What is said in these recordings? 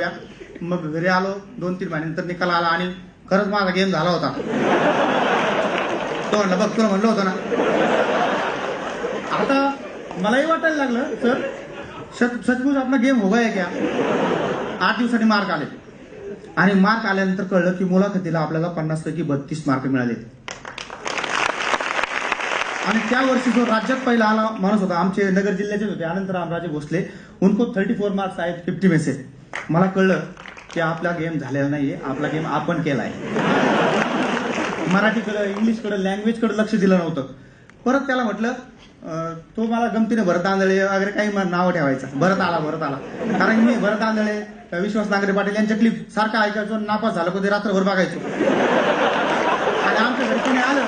मग घरी आलो दोन तीन महिन्यानंतर निकाल आला आणि खरंच माझा गेम झाला होता. तो म्हणलं बघ तुला म्हणलं होतं ना. आता मलाही वाटायला लागलं सर सचमुच आपला गेम होगा आहे क्या? आठ दिवसांनी मार्क आले. आणि मार्क आल्यानंतर कळलं की मुलाखतीला आपल्याला पन्नास पैकी बत्तीस मार्क मिळाले. आणि त्या वर्षी जो राज्यात पहिला आला माणूस होता आमचे नगर जिल्ह्याचेच होते आनंदराम राजे भोसले. उनको थर्टी फोर मार्क्स आहेत फिफ्टी मेसेज मला कळलं की आपला गेम झालेला नाहीये आपला गेम आपण केलाय. मराठीकडं इंग्लिशकडं लँग्वेजकडं लक्ष दिलं नव्हतं. परत त्याला म्हटलं तो मला गमतीने भरत आंधळे वगैरे काही मला ठेवायचं. भरत आला भरत आला. कारण मी भरत आंधळे विश्वास नागरे पाटील यांच्या क्लिप सारखा ऐकायचो नापास झालं कधी रात्रभर बघायचो. आणि आमच्या घरी कोणी आलं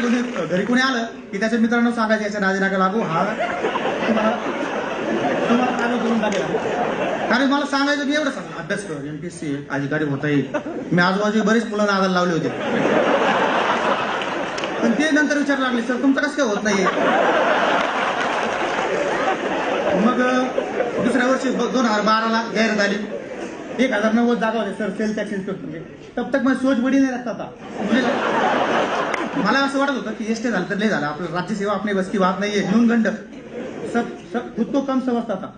आमच्या घरी घरी कोणी आलं की त्याच्या मित्रांनो सांगायचं याच्या नादी लागू हा. तुम्हाला तुम्हाला करून टाकेल? कारण मला सांगायचं मी एवढं सांग. अभ्यास कर एमपीएससी अधिकारी होता येईल मी आजूबाजूला बरेच मुलं नादाला लावले होते. पण ते नंतर विचार लागले सर तुमचं कसं काय होत नाहीये? मग दुसऱ्या वर्षी दोन हजार बाराला गैर झाली एक हजार नव्वद जागा होते सर सेल टॅक्स इन्स्पेक्टर. तब तक मैं सोच बडी नाही रखता था म्हणजे मला असं वाटत होतं की एसटी झालं तर लय झालं. आपलं राज्यसेवा आपली बस की नाहीये नाहीये न्यूनगंड सब सब खुद कम समजता था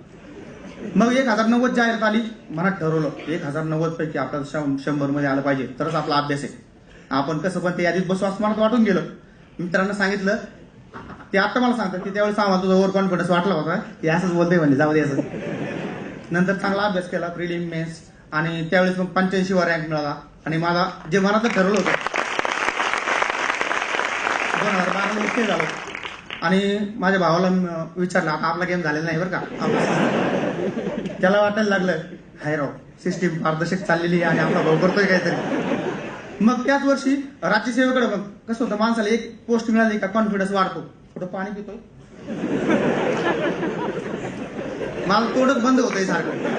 मग एक हजार नव्वद जाहिरात आली. मनात ठरवलं एक हजार नव्वद पैकी आपल्याला शंभरमध्ये आलं पाहिजे. तरच आपला अभ्यास आहे. आपण कसं पण ते यादीत बसू असं मला वाटून गेलं. मित्रांना सांगितलं. ते आता मला सांगतात की त्यावेळेस आम्हाला तुझा ओव्हर कॉन्फिडन्स वाटला होता. हे असंच बोलतोय म्हणजे जाऊ दे असं. नंतर चांगला अभ्यास केला. Prelim mains. आणि त्यावेळेस मग पंच्याऐंशी वर रँक मिळाला. आणि माझा जे मनात ठरवलं होतं दोन हजार झालो आणि माझ्या भावाला विचारलं आता आपला गेम झालेला नाही बरं का? त्याला वाटायला लागलं हाय राव सिस्टीम पारदर्शक चाललेली आहे आणि आपला भाऊ करतोय काहीतरी. मग त्याच वर्षी राज्यसेवेकडे मग कसं होतं माणसाला एक पोस्ट मिळाली का कॉन्फिडन्स वाढतो. थोडं पाणी पितोय. मला तोडत बंद होतंय सारखं.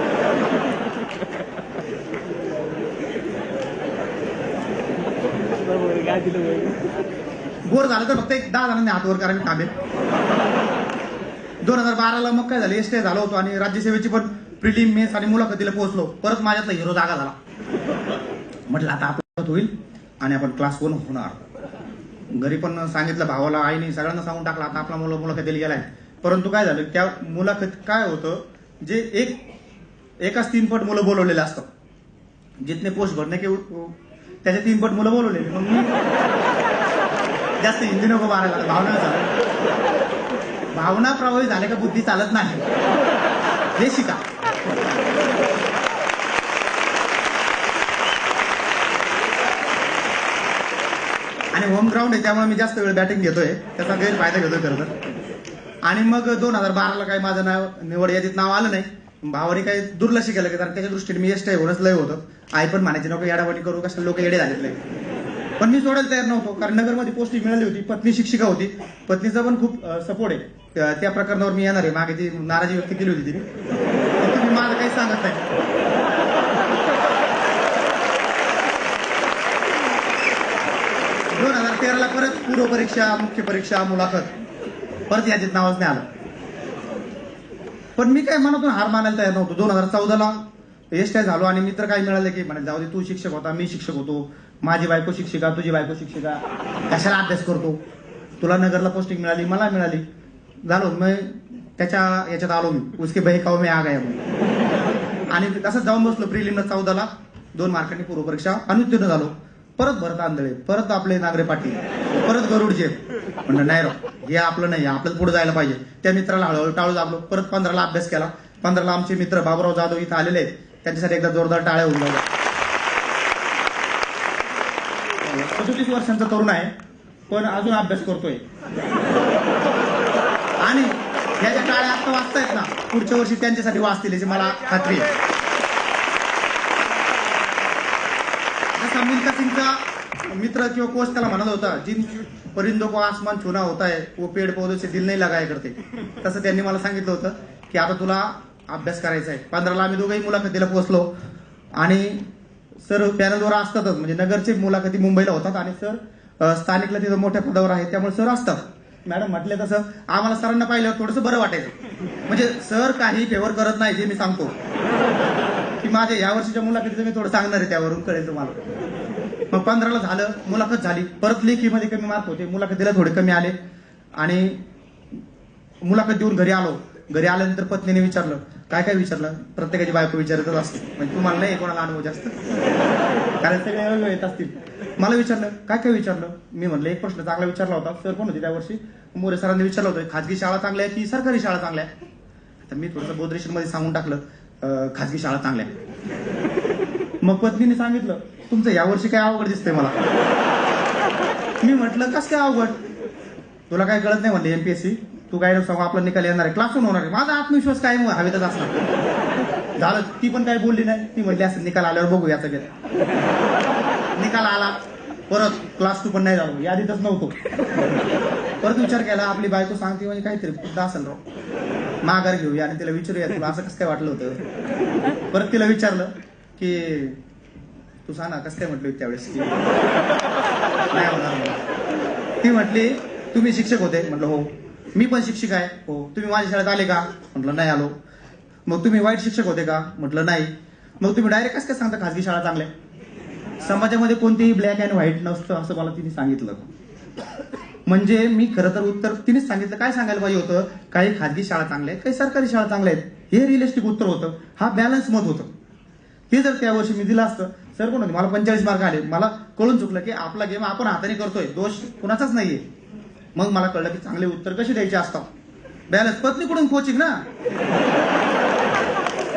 बोर झालं तर फक्त एक दहा जणांनी हात वर करा मी थांबेल. दोन हजार बाराला मग काय झालं? एसटी झालो होतो आणि राज्यसेवेची पण प्रिलिम मेस आणि मुलाखतीला पोहोचलो. परत माझ्यातला हिरो जागा झाला. म्हटलं आता आपलं होईल आणि आपण क्लास वन होणार. घरी पण सांगितलं भावाला आईने सगळ्यांना सांगून टाकलं आता आपला मुलं मुलाखतीला गेलाय. परंतु काय झालं? त्या मुलाखत काय होतं? जे एक एकाच तीन पट मुलं बोलवलेले असतात. जितने पोस्ट भरणे के त्याचे तीन पट मुलं बोलवलेले. मग मी जास्त हिंदी नको मारायला भावना चालू भावना प्रभावित झाल्या का बुद्धी चालत नाही. हे शिका. आणि होम ग्राउंड आहे त्यामुळे मी जास्त वेळ बॅटिंग घेतोय. त्याचा गैरफायदा घेतोय खरं तर. आणि मग दोन हजार बाराला काही माझं नाव निवड यादीत नाव आलं नाही. भावाने काही दुर्लक्ष केलं की कारण त्याच्या दृष्टीने मी एस्ट होणंच लय होतं. आई पण म्हणायची नको येडावणी करू कसं लोक येडे झालेत लय. पण मी सोडायला तयार नव्हतो कारण नगरमध्ये पोस्टिंग मिळाली होती पत्नी शिक्षिका होती. पत्नीचा पण खूप सपोर्ट आहे. त्या- प्रकरणावर मी येणार आहे. मागे ती नाराजी व्यक्त केली होती तिने. पण तुम्ही माझं काही सांगत नाही. दोन हजार तेराला परत पूर्व परीक्षा मुख्य परीक्षा मुलाखत. परत यादीत नावच नाही आलं पण मी काय मनातून हार मानायला तयार नव्हतो. दोन हजार चौदाला एस काय झालो आणि मित्र काय मिळाले की म्हणे जाऊ दे तू शिक्षक होता मी शिक्षक होतो. माझी बायको शिक्षिका तुझी बायको शिक्षिका. कशाला अभ्यास करतो? तुला नगरला पोस्टिंग मिळाली मला मिळाली. झालो मग त्याच्या याच्यात आलो मी. उसके बहिकाव मी आग आहे आणि तसंच जाऊन बसलो प्रिलिमला चौदाला. दोन मार्कांनी पूर्व परीक्षा अनुत्तीर्ण झालो. परत भरत आंधळे परत आपले नागरे पाटील परत गरुडचे. म्हणलं नाही राव हे आपलं नाही आपल्याला पुढे जायला पाहिजे. त्या मित्राला हळूहळू टाळू लागलो. परत पंधराला अभ्यास केला. पंधराला आमचे मित्र बाबुराव जाधव इथं आलेले आहेत. त्यांच्यासाठी एकदा जोरदार टाळ्या होऊन जाऊ सदोतीस वर्षांचा तरुण आहे पण अजून अभ्यास करतोय. आणि ह्या ज्या टाळ्या आता वाचतायत ना पुढच्या वर्षी त्यांच्यासाठी वाचतील याची मला खात्री आहे. जसा मिल्का सिंगचा मित्र किंवा कोच त्याला म्हणत होता जिन परिंदो को आसमान छुना होता है वो पेड़ पौधे से दिल नाही लगाया करते. तसं त्यांनी मला सांगितलं होतं की आता तुला अभ्यास करायचा आहे. पंधराला आम्ही दोघंही मुलाखतीला पोहोचलो. आणि सर पॅनलवर असतातच. म्हणजे नगरचे मुलाखती मुंबईला होतात आणि सर स्थानिकला तिथं मोठ्या पदावर आहे त्यामुळे सर असतात. मॅडम म्हटले तसं आम्हाला सरांना पाहिल्यावर थोडंसं बरं वाटायचं. म्हणजे सर काही फेवर करत नाही जे मी सांगतो. की माझ्या या वर्षीच्या मुलाखतीचं मी थोडं सांगणार आहे त्यावरून कळेल तुम्हाला. मग पंधराला झालं मुलाखत झाली. परत लेखीमध्ये कमी मार्क होते. मुलाखतीला थोडे कमी आले. आणि मुलाखत देऊन घरी आलो. घरी आल्यानंतर पत्नीने विचारलं काय काय विचारलं? प्रत्येकाची बायको विचारतच असते. म्हणजे तुम्हाला नाही कोणाला अनुभव जास्त? कारण सगळे वेगवेगळे येत असतील. मला विचारलं काय काय विचारलं? मी म्हणलं एक प्रश्न चांगला विचारला होता. सर कोण होते त्या वर्षी? मोरे सरांनी विचारलं होतं खाजगी शाळा चांगल्या आहे की सरकारी शाळा चांगल्या आहे तर मी थोडंसं बोधरेशनमध्ये सांगून टाकलं खाजगी शाळा चांगल्या आहे मग पत्नीने सांगितलं तुमचं यावर्षी काय अवघड दिसतंय मला. मी म्हटलं कस काय अवघड? तुला काय कळत नाही? म्हणलं एमपीएससी तू काय सांगू आपला निकाल येणार आहे. क्लासून होणार आहे. माझा आत्मविश्वास काय मग हवेतच असणार. झालं ती पण काही बोलली नाही. ती म्हणली असं निकाल आल्यावर बघू याचा घेत निकाल आला. परत क्लास टू पण नाही झालो. यादीतच नव्हतो. परत विचार केला आपली बायको सांगते म्हणजे काहीतरी खुद्द असेल राव. माघार घेऊया आणि तिला विचारूया तुला असं कसं काय वाटलं होतं. परत तिला विचारलं की तू सांग ना कसं काय म्हटलं त्यावेळेस की नाही होणार. ती म्हटली तुम्ही शिक्षक होते. म्हटलं हो. मी पण शिक्षक आहे. हो तुम्ही माझ्या शाळेत आले का? म्हटलं नाही आलो. मग तुम्ही वाईट शिक्षक होते का? म्हटलं नाही. मग तुम्ही डायरेक्ट कसं काय सांगता खाजगी शाळा चांगल्या? समाजामध्ये कोणतेही ब्लॅक अँड व्हाईट नसतं असं मला तिने सांगितलं. म्हणजे मी खरं तर उत्तर तिनेच सांगितलं. काय सांगायला पाहिजे होतं? काही खाजगी शाळा चांगल्या आहेत काही सरकारी शाळा चांगल्या आहेत. हे रिअलिस्टिक उत्तर होतं. हा बॅलन्स मत होतं. ते जर त्या वर्षी मी दिलं असतं सर कोण होते? मला पंचेचाळीस मार्क आले. मला कळून चुकलं की आपला गेम आपण हाताने करतोय. दोष कुणाचाच नाहीये. मग मला कळलं की चांगले उत्तर कसे द्यायचे असतात. बॅलन्स पत्नीकडून कोचिंग ना?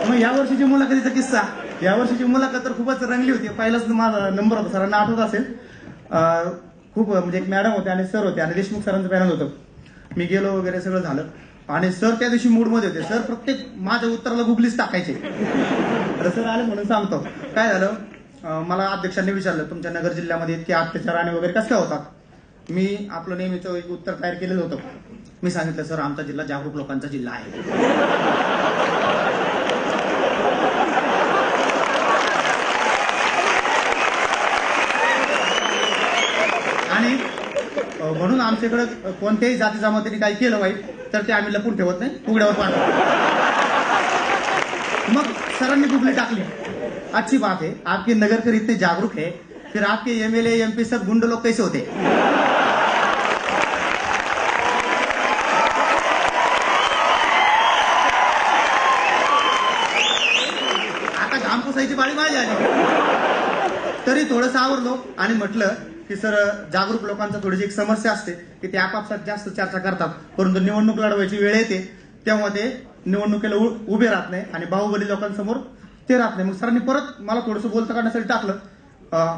मग या वर्षीची मुलाखतीचा किस्सा. या वर्षीची मुलाखत तर खूपच रंगली होती. पहिलाच माझा नंबर होता. सरांना आठवत असेल. खूप म्हणजे एक मॅडम होते आणि सर होते आणि देशमुख सरांचं पॅनल होतं. मी गेलो वगैरे सगळं झालं. आणि सर त्या दिवशी मूडमध्ये होते. सर प्रत्येक माझ्या उत्तराला गुगलीच टाकायचे. तर सर आले म्हणून सांगतो. काय झालं? मला अध्यक्षांनी विचारलं तुमच्या नगर जिल्ह्यामध्ये इतके अत्याचार आणि वगैरे कसं होतात? मी आपलं नेहमीचं एक उत्तर तयार केलेलं होतं. मी सांगितलं सर आमचा जिल्हा जागरूक लोकांचा जिल्हा आहे. आणि म्हणून आमच्याकडे कोणत्याही जाती जमातीने काही केलं वाईट तर ते आम्ही लपून ठेवत नाही उघड्यावर पाठवतो मग सरांनी गुगली टाकली? अच्छी बात है आपके नगरकर इतने जागरूक है फिर आपके एमएलए एमपी सब गुंड लोग कैसे होते आता घाम पुसायची बाळी माझी आली तरी थोडंसं आवरलो आणि म्हटलं की सर जागरूक लोकांचं थोडीशी एक समस्या असते की ते आपापसात जास्त चर्चा करतात. परंतु निवडणूक लढवायची वेळ येते तेव्हा ते निवडणुकीला उ- उभे राहत नाही आणि बाहुबली लोकांसमोर ते राहत नाही. मग सरांनी परत मला थोडंसं बोलतं काढण्यासाठी टाकलं.